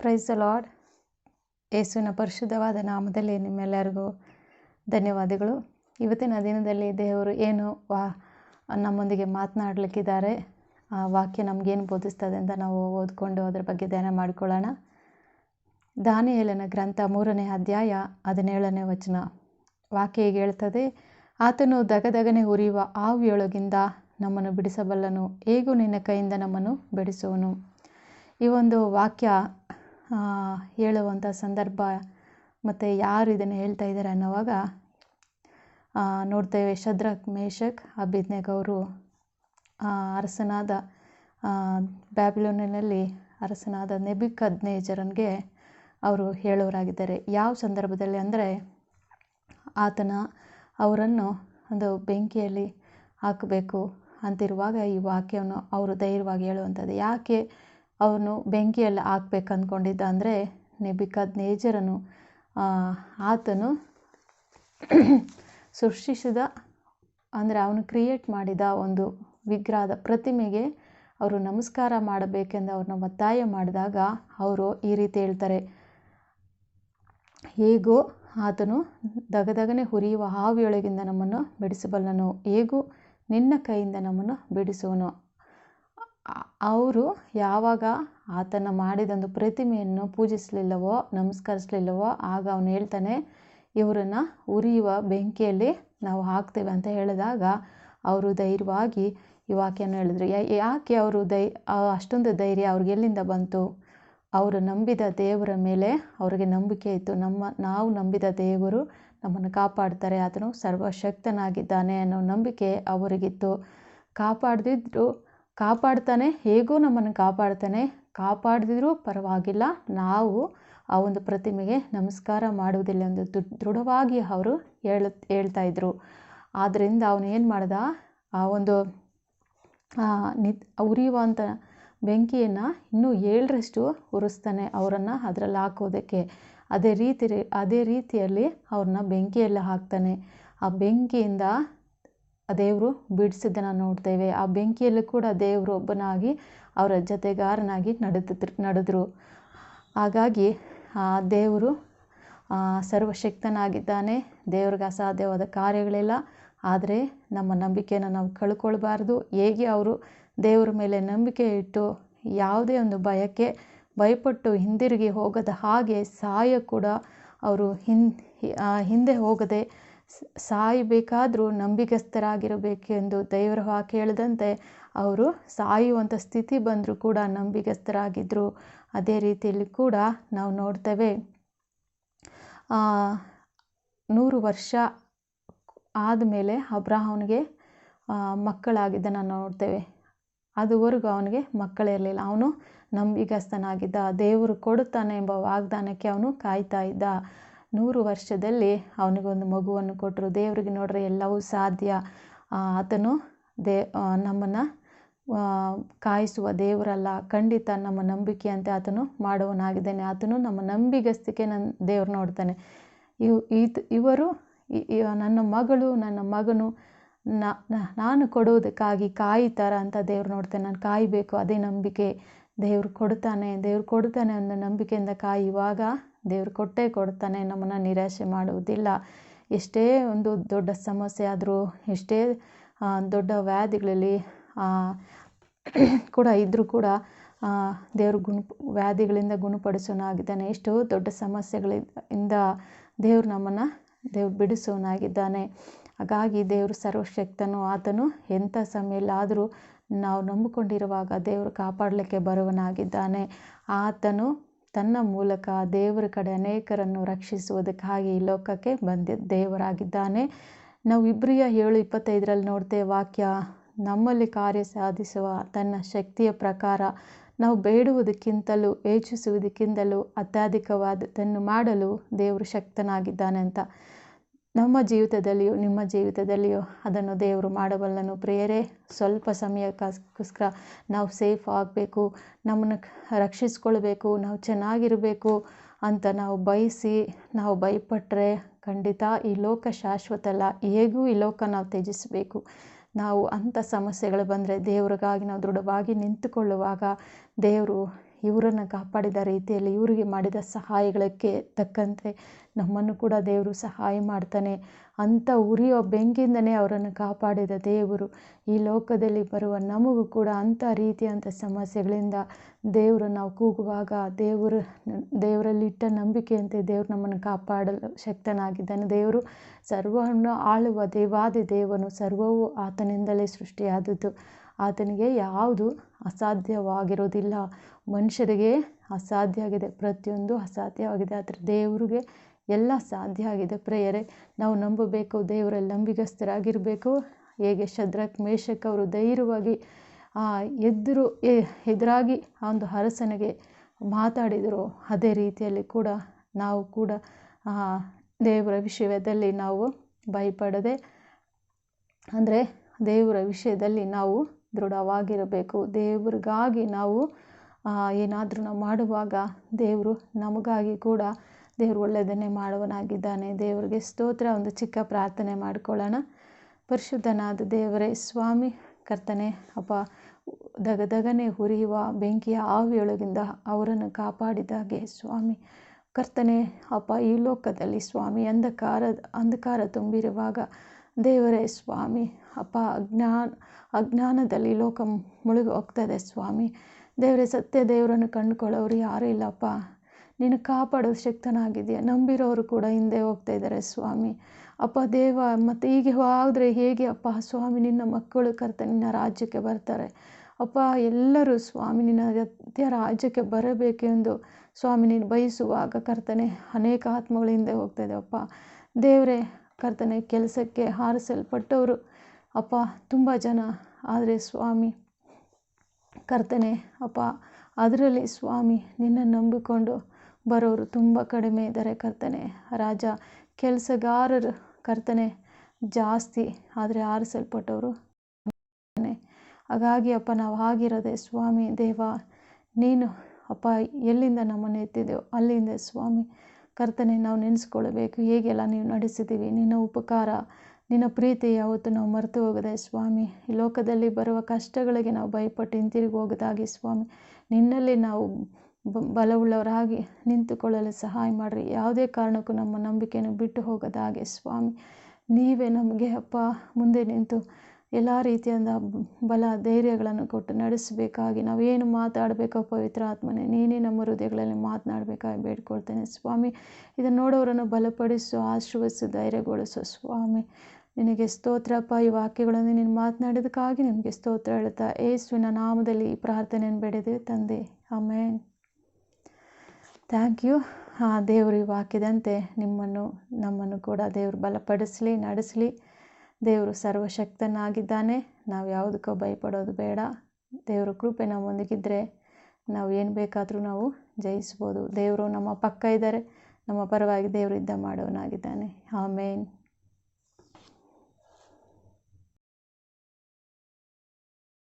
Price lord ಯೇಸುವಿನ ಪರಿಶುದ್ಧವಾದ ನಾಮದಲ್ಲಿ ನಿಮ್ಮೆಲ್ಲರಿಗೂ ಧನ್ಯವಾದಗಳು. ಇವತ್ತಿನ ದಿನದಲ್ಲಿ ದೇವರು ಏನು ವಾ ನಮ್ಮೊಂದಿಗೆ ಮಾತನಾಡಲಿಕ್ಕಿದ್ದಾರೆ, ಆ ವಾಕ್ಯ ನಮಗೇನು ಬೋಧಿಸ್ತದೆ ಅಂತ ನಾವು ಓದ್ಕೊಂಡು ಅದರ ಬಗ್ಗೆ ಧ್ಯಾನ ಮಾಡಿಕೊಳ್ಳೋಣ. ದಾನಿಯೇಲನ ಗ್ರಂಥ ಮೂರನೇ ಅಧ್ಯಾಯ ಹದಿನೇಳನೇ ವಚನ. ವಾಕ್ಯ ಹೀಗೆ ಹೇಳ್ತದೆ, ಆತನು ದಗದಗನೆ ಉರಿಯುವ ಆವಿಯೊಳಗಿಂದ ನಮ್ಮನ್ನು ಬಿಡಿಸಬಲ್ಲನು, ಹೇಗೂ ನಿನ್ನ ಕೈಯಿಂದ ನಮ್ಮನ್ನು ಬಿಡಿಸುವನು? ಈ ಒಂದು ವಾಕ್ಯ ಹೇಳುವಂಥ ಸಂದರ್ಭ ಮತ್ತು ಯಾರು ಇದನ್ನು ಹೇಳ್ತಾ ಇದ್ದಾರೆ ಅನ್ನೋವಾಗ ನೋಡ್ತೇವೆ ಶದ್ರಕ್ ಮೇಷಕ್ ಅಭಿಜ್ಞಕ್ ಅವರು ಅರಸನಾದ ಬ್ಯಾಬಿಲೋನಿನಲ್ಲಿ ಅರಸನಾದ ನೆಬಿಕದ್ನೇಜರನ್ಗೆ ಅವರು ಹೇಳೋರಾಗಿದ್ದಾರೆ. ಯಾವ ಸಂದರ್ಭದಲ್ಲಿ ಅಂದರೆ, ಆತನ ಅವರನ್ನು ಒಂದು ಬೆಂಕಿಯಲ್ಲಿ ಹಾಕಬೇಕು ಅಂತಿರುವಾಗ ಈ ವಾಕ್ಯವನ್ನು ಅವರು ಧೈರ್ಯವಾಗಿ ಹೇಳುವಂಥದ್ದು ಯಾಕೆ ಅವನು ಬೆಂಕಿಯಲ್ಲಿ ಹಾಕ್ಬೇಕು ಅಂದ್ಕೊಂಡಿದ್ದ ಅಂದರೆ ನೆಬಿಕದ್ ನೇಜರನು ಆತನು ಸೃಷ್ಟಿಸಿದ ಅಂದರೆ ಅವನು ಕ್ರಿಯೇಟ್ ಮಾಡಿದ ಒಂದು ವಿಗ್ರಹದ ಪ್ರತಿಮೆಗೆ ಅವರು ನಮಸ್ಕಾರ ಮಾಡಬೇಕೆಂದು ಅವ್ರನ್ನ ಒತ್ತಾಯ ಮಾಡಿದಾಗ ಅವರು ಈ ರೀತಿ ಹೇಳ್ತಾರೆ. ಹೇಗೋ ಆತನು ದಗದಗನೆ ಹುರಿಯುವ ಹಾವಿಯೊಳಗಿಂದ ನಮ್ಮನ್ನು ಬಿಡಿಸಬಲ್ಲನು, ಹೇಗೂ ನಿನ್ನ ಕೈಯಿಂದ ನಮ್ಮನ್ನು ಬಿಡಿಸುವನು. ಅವರು ಯಾವಾಗ ಆತನ ಮಾಡಿದೊಂದು ಪ್ರತಿಮೆಯನ್ನು ಪೂಜಿಸಲಿಲ್ಲವೋ, ನಮಸ್ಕರಿಸಲಿಲ್ಲವೋ, ಆಗ ಅವನು ಹೇಳ್ತಾನೆ, ಇವರನ್ನು ಉರಿಯುವ ಬೆಂಕಿಯಲ್ಲಿ ನಾವು ಹಾಕ್ತೇವೆ ಅಂತ ಹೇಳಿದಾಗ ಅವರು ಧೈರ್ಯವಾಗಿ ಈ ವಾಕ್ಯನ ಹೇಳಿದ್ರು ಯಾಕೆ ಅವರು ದೈ ಅಷ್ಟೊಂದು ಧೈರ್ಯ ಅವ್ರಿಗೆ ಎಲ್ಲಿಂದ ಬಂತು? ಅವರು ನಂಬಿದ ದೇವರ ಮೇಲೆ ಅವರಿಗೆ ನಂಬಿಕೆ ಇತ್ತು. ನಮ್ಮ, ನಾವು ನಂಬಿದ ದೇವರು ನಮ್ಮನ್ನು ಕಾಪಾಡ್ತಾರೆ. ಆತನು ಸರ್ವಶಕ್ತನಾಗಿದ್ದಾನೆ ಅನ್ನೋ ನಂಬಿಕೆ ಅವರಿಗಿತ್ತು. ಕಾಪಾಡ್ದಿದ್ರು ಕಾಪಾಡ್ತಾನೆ, ಹೇಗೂ ನಮ್ಮನ್ನು ಕಾಪಾಡ್ತಾನೆ. ಕಾಪಾಡದಿದ್ರೂ ಪರವಾಗಿಲ್ಲ. ನಾವು ಆ ಒಂದು ಪ್ರತಿಮೆಗೆ ನಮಸ್ಕಾರ ಮಾಡುವುದಿಲ್ಲ ಎಂದು ದೃಢವಾಗಿ ಅವರು ಹೇಳ ಹೇಳ್ತಾ ಇದ್ರು. ಆದ್ದರಿಂದ ಅವನು ಏನು ಮಾಡ್ದ? ಆ ಒಂದು ನಿ ಉರಿಯುವಂಥ ಬೆಂಕಿಯನ್ನು ಇನ್ನೂ ಏಳರಷ್ಟು ಉರಿಸ್ತಾನೆ ಅವರನ್ನು ಅದರಲ್ಲಿ ಹಾಕೋದಕ್ಕೆ. ಅದೇ ರೀತಿ, ಅದೇ ರೀತಿಯಲ್ಲಿ ಅವ್ರನ್ನ ಬೆಂಕಿಯಲ್ಲಿ ಹಾಕ್ತಾನೆ. ಆ ಬೆಂಕಿಯಿಂದ ದೇವರು ಬಿಡಿಸಿದ್ದನ್ನು ನೋಡ್ತೇವೆ. ಆ ಬೆಂಕಿಯಲ್ಲೂ ಕೂಡ ದೇವರು ಒಬ್ಬನಾಗಿ ಅವರ ಜೊತೆಗಾರನಾಗಿ ನಡೆದಿದ್ರು ನಡೆದ್ರು. ಹಾಗಾಗಿ ಆ ದೇವರು ಸರ್ವಶಕ್ತನಾಗಿದ್ದಾನೆ. ದೇವ್ರಿಗೆ ಅಸಾಧ್ಯವಾದ ಕಾರ್ಯಗಳಿಲ್ಲ. ಆದರೆ ನಮ್ಮ ನಂಬಿಕೆಯನ್ನು ನಾವು ಕಳ್ಕೊಳ್ಬಾರ್ದು. ಹೇಗೆ ಅವರು ದೇವರ ಮೇಲೆ ನಂಬಿಕೆ ಇಟ್ಟು ಯಾವುದೇ ಒಂದು ಭಯಕ್ಕೆ ಭಯಪಟ್ಟು ಹಿಂದಿರುಗಿ ಹೋಗದ ಹಾಗೆ ಸಹಾಯ ಕೂಡ ಅವರು ಹಿಂದೆ ಹೋಗದೆ ಸಾಯಬೇಕಾದರೂ ನಂಬಿಗಸ್ತರಾಗಿರಬೇಕೆಂದು ದೇವರ ವಾಕ್ಯ ಹೇಳಿದಂತೆ ಅವರು ಸಾಯುವಂಥ ಸ್ಥಿತಿ ಬಂದರೂ ಕೂಡ ನಂಬಿಗಸ್ತರಾಗಿದ್ದರು ಅದೇ ರೀತಿಯಲ್ಲಿ ಕೂಡ ನಾವು ನೋಡ್ತೇವೆ ನೂರು ವರ್ಷ ಆದಮೇಲೆ ಅಬ್ರಾಹವನಿಗೆ ಮಕ್ಕಳಾಗಿದ್ದನ್ನು ನೋಡ್ತೇವೆ. ಅದುವರೆಗೂ ಅವನಿಗೆ ಮಕ್ಕಳಿರಲಿಲ್ಲ ಅವನು ನಂಬಿಗಸ್ತನಾಗಿದ್ದ ದೇವರು ಕೊಡುತ್ತಾನೆ ಎಂಬ ವಾಗ್ದಾನಕ್ಕೆ ಅವನು ಕಾಯ್ತಾ ಇದ್ದ. ನೂರು ವರ್ಷದಲ್ಲಿ ಅವನಿಗೊಂದು ಮಗುವನ್ನು ಕೊಟ್ಟರು. ದೇವರಿಗೆ ನೋಡ್ರೆ ಎಲ್ಲವೂ ಸಾಧ್ಯ. ಆತನು ದೇ ನಮ್ಮನ್ನು ಕಾಯಿಸುವ ದೇವರಲ್ಲ. ಖಂಡಿತ ನಮ್ಮ ನಂಬಿಕೆಯಂತೆ ಆತನು ಮಾಡುವನಾಗಿದ್ದಾನೆ ಆತನು ನಮ್ಮ ನಂಬಿಗಸ್ತಿಕೆ ನನ್ನ ದೇವ್ರು ನೋಡ್ತಾನೆ. ಇವು, ಈತ, ಇವರು ನನ್ನ ಮಗಳು, ನನ್ನ ಮಗನು ನಾನು ಕೊಡುವುದಕ್ಕಾಗಿ ಕಾಯ್ತಾರ ಅಂತ ದೇವ್ರು ನೋಡ್ತಾನೆ. ನಾನು ಕಾಯಬೇಕು, ಅದೇ ನಂಬಿಕೆ. ದೇವ್ರು ಕೊಡ್ತಾನೆ ದೇವ್ರು ಕೊಡ್ತಾನೆ ಅನ್ನೋ ನಂಬಿಕೆಯಿಂದ ಕಾಯುವಾಗ ದೇವ್ರು ಕೊಟ್ಟೇ ಕೊಡ್ತಾನೆ, ನಮ್ಮನ್ನು ನಿರಾಶೆ ಮಾಡುವುದಿಲ್ಲ. ಎಷ್ಟೇ ಒಂದು ದೊಡ್ಡ ಸಮಸ್ಯೆ ಆದರೂ, ಎಷ್ಟೇ ದೊಡ್ಡ ವ್ಯಾಧಿಗಳಲ್ಲಿ ಕೂಡ ಇದ್ದರೂ ಕೂಡ ದೇವರು ಗುಣ, ವ್ಯಾಧಿಗಳಿಂದ ಗುಣಪಡಿಸೋನಾಗಿದ್ದಾನೆ. ಎಷ್ಟೋ ದೊಡ್ಡ ಸಮಸ್ಯೆಗಳಿಂದ ದೇವ್ರು ನಮ್ಮನ್ನು, ದೇವ್ರು ಬಿಡಿಸೋನಾಗಿದ್ದಾನೆ. ಹಾಗಾಗಿ ದೇವರು ಸರ್ವಶಕ್ತನು, ಆತನು ಎಂಥ ಸಮಯಲ್ಲಾದರೂ ನಾವು ನಂಬಿಕೊಂಡಿರುವಾಗ ದೇವರು ಕಾಪಾಡಲಿಕ್ಕೆ ಬರುವನಾಗಿದ್ದಾನೆ. ಆತನು ತನ್ನ ಮೂಲಕ ದೇವರ ಕಡೆ ಅನೇಕರನ್ನು ರಕ್ಷಿಸುವುದಕ್ಕಾಗಿ ಈ ಲೋಕಕ್ಕೆ ಬಂದ, ದೇವರಾಗಿದ್ದಾನೆ. ನಾವು ಇಬ್ರಿಯ ಏಳು ಇಪ್ಪತ್ತೈದರಲ್ಲಿ ನೋಡ್ತೇವೆ ವಾಕ್ಯ, ನಮ್ಮಲ್ಲಿ ಕಾರ್ಯ ಸಾಧಿಸುವ ತನ್ನ ಶಕ್ತಿಯ ಪ್ರಕಾರ ನಾವು ಬೇಡುವುದಕ್ಕಿಂತಲೂ, ಯೋಚಿಸುವುದಕ್ಕಿಂತಲೂ ಅತ್ಯಧಿಕವಾದದನ್ನು ಮಾಡಲು ದೇವರು ಶಕ್ತನಾಗಿದ್ದಾನೆ ಅಂತ. ನಮ್ಮ ಜೀವಿತದಲ್ಲಿಯೂ, ನಿಮ್ಮ ಜೀವಿತದಲ್ಲಿಯೂ ಅದನ್ನು ದೇವರು ಮಾಡಬಲ್ಲನು. ಪ್ರೇರೆ ಸ್ವಲ್ಪ ಸಮಯಕ್ಕೋಸ್ಕರ ನಾವು ಸೇಫ್ ಆಗಬೇಕು, ನಮ್ಮನ್ನು ರಕ್ಷಿಸ್ಕೊಳ್ಬೇಕು, ನಾವು ಚೆನ್ನಾಗಿರಬೇಕು ಅಂತ ನಾವು ಬಯಸಿ, ನಾವು ಭಯಪಟ್ಟರೆ ಖಂಡಿತ ಈ ಲೋಕ ಶಾಶ್ವತ ಅಲ್ಲ. ಹೇಗೂ ಈ ಲೋಕ ನಾವು ತ್ಯಜಿಸಬೇಕು. ನಾವು ಅಂಥ ಸಮಸ್ಯೆಗಳು ಬಂದರೆ ದೇವ್ರಿಗಾಗಿ ನಾವು ದೃಢವಾಗಿ ನಿಂತುಕೊಳ್ಳುವಾಗ ದೇವರು ಇವರನ್ನು ಕಾಪಾಡಿದ ರೀತಿಯಲ್ಲಿ ಇವರಿಗೆ ಮಾಡಿದ ಸಹಾಯಗಳಿಗೆ ತಕ್ಕಂತೆ ನಮ್ಮನ್ನು ಕೂಡ ದೇವರು ಸಹಾಯ ಮಾಡ್ತಾನೆ. ಅಂಥ ಉರಿಯೋ ಬೆಂಕಿಯಿಂದನೇ ಅವರನ್ನು ಕಾಪಾಡಿದ ದೇವರು ಈ ಲೋಕದಲ್ಲಿ ಬರುವ ನಮಗೂ ಕೂಡ ಅಂಥ ರೀತಿಯಂಥ ಸಮಸ್ಯೆಗಳಿಂದ ದೇವರು ನಾವು ಕೂಗುವಾಗ ದೇವರು ದೇವರಲ್ಲಿಟ್ಟ ನಂಬಿಕೆಯಂತೆ ದೇವರು ನಮ್ಮನ್ನು ಕಾಪಾಡಲು ಶಕ್ತನಾಗಿದ್ದಾನೆ. ದೇವರು ಸರ್ವವನ್ನು ಆಳುವ ದೇವಾದಿ ದೇವನು ಸರ್ವವು ಆತನಿಂದಲೇ ಸೃಷ್ಟಿಯಾದದ್ದು. ಆತನಿಗೆ ಯಾವುದು ಅಸಾಧ್ಯವಾಗಿರೋದಿಲ್ಲ ಮನುಷ್ಯರಿಗೆ ಅಸಾಧ್ಯ ಆಗಿದೆ, ಪ್ರತಿಯೊಂದು ಅಸಾಧ್ಯವಾಗಿದೆ ಆದರೆ ದೇವರಿಗೆ ಎಲ್ಲ ಸಾಧ್ಯ ಆಗಿದೆ. ಪ್ರೇಯರೇ, ನಾವು ನಂಬಬೇಕು ದೇವರಲ್ಲಿ ನಂಬಿಗಸ್ತರಾಗಿರಬೇಕು ಹೇಗೆ ಶದ್ರಕ್ ಮೇಷಕ್ ಅವರು ಧೈರ್ಯವಾಗಿ ಎದುರು ಎದುರಾಗಿ ಆ ಒಂದು ಅರಸನಿಗೆ ಮಾತಾಡಿದರು. ಅದೇ ರೀತಿಯಲ್ಲಿ ಕೂಡ ನಾವು ಕೂಡ ದೇವರ ವಿಷಯದಲ್ಲಿ ನಾವು ಭಯಪಡದೆ, ಅಂದರೆ ದೇವರ ವಿಷಯದಲ್ಲಿ ನಾವು ದೃಢವಾಗಿರಬೇಕು. ದೇವರಿಗಾಗಿ ನಾವು ಏನಾದರೂ ನಾವು ಮಾಡುವಾಗ ದೇವರು ನಮಗಾಗಿ ಕೂಡ ದೇವರು ಒಳ್ಳೆಯದನ್ನೇ ಮಾಡುವನಾಗಿದ್ದಾನೆ. ದೇವರಿಗೆ ಸ್ತೋತ್ರ, ಒಂದು ಚಿಕ್ಕ ಪ್ರಾರ್ಥನೆ ಮಾಡಿಕೊಳ್ಳೋಣ. ಪರಿಶುದ್ಧನಾದ ದೇವರೇ, ಸ್ವಾಮಿ, ಕರ್ತನೆ, ಅಪ್ಪ ದಗದಗನೆ ಹುರಿಯುವ ಬೆಂಕಿಯ ಆವಿಯೊಳಗಿಂದ ಅವರನ್ನು ಕಾಪಾಡಿದಾಗೆ. ಸ್ವಾಮಿ, ಕರ್ತನೆ, ಅಪ್ಪ, ಈ ಲೋಕದಲ್ಲಿ ಸ್ವಾಮಿ, ಅಂಧಕಾರ ಅಂಧಕಾರ ತುಂಬಿರುವಾಗ ದೇವರೇ ಸ್ವಾಮಿ ಅಪ್ಪ ಅಜ್ಞಾನ, ಅಜ್ಞಾನದಲ್ಲಿ ಲೋಕ ಮುಳುಗಿ ಹೋಗ್ತದೆ ಸ್ವಾಮಿ. ದೇವರೇ, ಸತ್ಯ ದೇವರನ್ನು ಕಂಡುಕೊಳ್ಳೋರು ಯಾರೂ ಇಲ್ಲಪ್ಪ. ನೀನು ಕಾಪಾಡೋ ಶಕ್ತನಾಗಿದೆಯಾ ನಂಬಿರೋರು ಕೂಡ ಹಿಂದೆ ಹೋಗ್ತಾ ಇದ್ದಾರೆ ಸ್ವಾಮಿ. ಅಪ್ಪ ದೇವ, ಮತ್ತು ಹೀಗೆ ಆದರೆ ಹೇಗೆ ಅಪ್ಪ? ಸ್ವಾಮಿ, ನಿನ್ನ ಮಕ್ಕಳು ಕರ್ತ ನಿನ್ನ ರಾಜ್ಯಕ್ಕೆ ಬರ್ತಾರೆ. ಅಪ್ಪ, ಎಲ್ಲರೂ ಸ್ವಾಮಿ, ನಿನ್ನ ಅತ್ಯ ರಾಜ್ಯಕ್ಕೆ ಬರಬೇಕೆಂದು ಸ್ವಾಮಿ ನೀನು ಬಯಸುವಾಗ ಕರ್ತನೆ ಅನೇಕ ಆತ್ಮಗಳು ಹಿಂದೆ ಹೋಗ್ತಾ ಅಪ್ಪ. ದೇವರೇ ಕರ್ತನೆ ಕೆಲಸಕ್ಕೆ ಹಾರಿಸಲ್ಪಟ್ಟವರು. ಅಪ್ಪ, ತುಂಬ ಜನ ಆದರೆ ಸ್ವಾಮಿ, ಕರ್ತನೆ, ಅಪ್ಪ, ಅದರಲ್ಲಿ ಸ್ವಾಮಿ, ನಿನ್ನ ನಂಬಿಕೊಂಡು ಬರೋರು ತುಂಬ ಕಡಿಮೆ ಇದ್ದಾರೆ ಕರ್ತನೆ. ರಾಜ, ಕೆಲಸಗಾರರು ಕರ್ತನೆ, ಜಾಸ್ತಿ ಆದರೆ ಆರಿಸಲ್ಪಟ್ಟವರು ಹಾಗಾಗಿ ಅಪ್ಪ, ನಾವು ಆಗಿರೋದೆ ಸ್ವಾಮಿ, ದೇವ, ನೀನು ಅಪ್ಪ, ಎಲ್ಲಿಂದ ನಮ್ಮನ್ನು ಎತ್ತಿದ್ದೆವು ಅಲ್ಲಿಂದ ಸ್ವಾಮಿ ಕರ್ತನೆ, ನಾವು ನೆನೆಸ್ಕೊಳ್ಬೇಕು ಹೇಗೆಲ್ಲ ನೀವು ನಡೆಸಿದ್ದೀವಿ ನಿನ್ನ ಉಪಕಾರ, ನಿನ್ನ ಪ್ರೀತಿ ಯಾವತ್ತು ನಾವು ಮರೆತು ಹೋಗದೆ ಸ್ವಾಮಿ. ಈ ಲೋಕದಲ್ಲಿ ಬರುವ ಕಷ್ಟಗಳಿಗೆ ನಾವು ಭಯಪಟ್ಟು ಹಿಂತಿರುಗಿ ಹೋಗೋದಾಗಿ ಸ್ವಾಮಿ. ನಿನ್ನಲ್ಲಿ ನಾವು ಬಲವುಳ್ಳವರಾಗಿ ನಿಂತುಕೊಳ್ಳಲು ಸಹಾಯ ಮಾಡಿರಿ. ಯಾವುದೇ ಕಾರಣಕ್ಕೂ ನಮ್ಮ ನಂಬಿಕೆಯನ್ನು ಬಿಟ್ಟು ಹೋಗೋದಾಗೆ ಸ್ವಾಮಿ. ನೀವೇ ನಮಗೆ ಅಪ್ಪ ಮುಂದೆ ನಿಂತು ಎಲ್ಲ ರೀತಿಯಾದ ಬಲ ಧೈರ್ಯಗಳನ್ನು ಕೊಟ್ಟು ನಡೆಸಬೇಕಾಗಿ ನಾವೇನು ಮಾತಾಡಬೇಕೋ ಪವಿತ್ರ ಆತ್ಮನೇ, ನೀನೇ ನಮ್ಮ ಹೃದಯಗಳಲ್ಲಿ ಮಾತನಾಡಬೇಕಾಗಿ ಬೇಡ್ಕೊಳ್ತೇನೆ. ಸ್ವಾಮಿ, ಇದನ್ನು ನೋಡೋರನ್ನು ಬಲಪಡಿಸು, ಆಶೀರ್ವದಿಸು, ಧೈರ್ಯಗೊಳಿಸು. ಸ್ವಾಮಿ, ನಿನಗೆ ಸ್ತೋತ್ರಪ್ಪ ಈ ವಾಕ್ಯಗಳನ್ನು ನೀನು ಮಾತನಾಡಿದಕ್ಕಾಗಿ ನಿಮಗೆ ಸ್ತೋತ್ರ ಹೇಳ್ತಾ ಏಸುವಿನ ನಾಮದಲ್ಲಿ ಈ ಪ್ರಾರ್ಥನೆಯನ್ನು ಬೇಡಿದೆ ತಂದೆ. ಆಮೇನ್. Thank you. ದೇವರು ಈ ವಾಕ್ಯದಂತೆ ನಿಮ್ಮನ್ನು, ನಮ್ಮನ್ನು ಕೂಡ ದೇವರು ಬಲಪಡಿಸಲಿ, ನಡೆಸಲಿ. ದೇವರು ಸರ್ವಶಕ್ತನಾಗಿದ್ದಾನೆ. ನಾವು ಯಾವುದಕ್ಕೂ ಭಯಪಡೋದು ಬೇಡ. ದೇವರ ಕೃಪೆ ನಮ್ಮೊಂದಿಗಿದ್ದರೆ ನಾವು ಏನು ಬೇಕಾದರೂ ನಾವು ಜಯಿಸ್ಬೋದು. ದೇವರು ನಮ್ಮ ಪಕ್ಕ ಇದ್ದಾರೆ ನಮ್ಮ ಪರವಾಗಿ ದೇವರು ಯುದ್ಧ ಮಾಡೋನಾಗಿದ್ದಾನೆ ಆಮೇನ್.